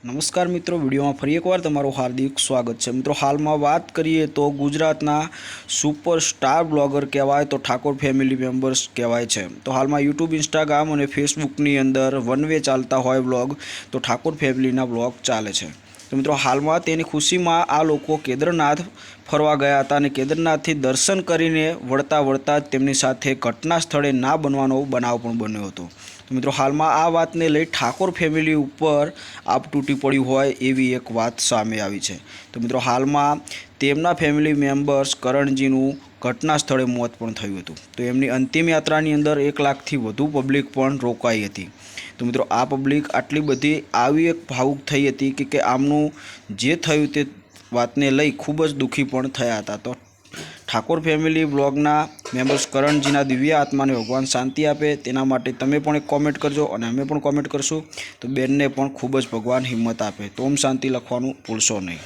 નમસ્કાર મિત્રો, વિડીયોમાં ફરી એકવાર તમારું હાર્દિક સ્વાગત છે. મિત્રો, હાલમાં વાત કરીએ તો ગુજરાતના સુપરસ્ટાર બ્લોગર કહેવાય તો ઠાકોર ફેમિલી મેમ્બર્સ કહેવાય છે. તો હાલમાં યુટ્યુબ ઇન્સ્ટાગ્રામ અને ફેસબુકની અંદર વન વે ચાલતા હોય બ્લોગ તો ઠાકોર ફેમિલીના બ્લોગ ચાલે છે. તો મિત્રો, હાલમાં તેની ખુશીમાં આ લોકો કેદારનાથ ફરવા ગયા હતા અને કેદારનાથથી દર્શન કરીને વળતા વળતા તેમની સાથે ઘટના સ્થળે ના બનવાનો બનાવ પણ બન્યો હતો. તો મિત્રો, હાલમાં આ વાતને લઈ ઠાકોર ફેમિલી ઉપર આપ તૂટી પડ્યું હોય એવી એક વાત સામે આવી છે. તો મિત્રો, હાલમાં તેમના ફેમિલી મેમ્બર્સ કરણજીનું ઘટના સ્થળે મોત પણ થયું હતું. તો એમની અંતિમ યાત્રાની અંદર એક લાખથી વધુ પબ્લિક પણ રોકાઈ હતી. તો મિત્રો, આ પબ્લિક આટલી બધી આવી એક ભાવુક થઈ હતી કે કે આમનું જે થયું તે વાતને લઈ ખૂબ જ દુઃખી પણ થયા હતા તો ઠાકોર ફેમિલી બ્લોગના મેમ્બર્સ કરણજીના દિવ્ય આત્માને ભગવાન શાંતિ આપે તેના માટે તમે પણ એક કોમેન્ટ કરજો અને અમે પણ કોમેન્ટ કરશું. તો બેનને પણ ખૂબ જ ભગવાન હિંમત આપે. તો શાંતિ લખવાનું ભૂલશો નહીં.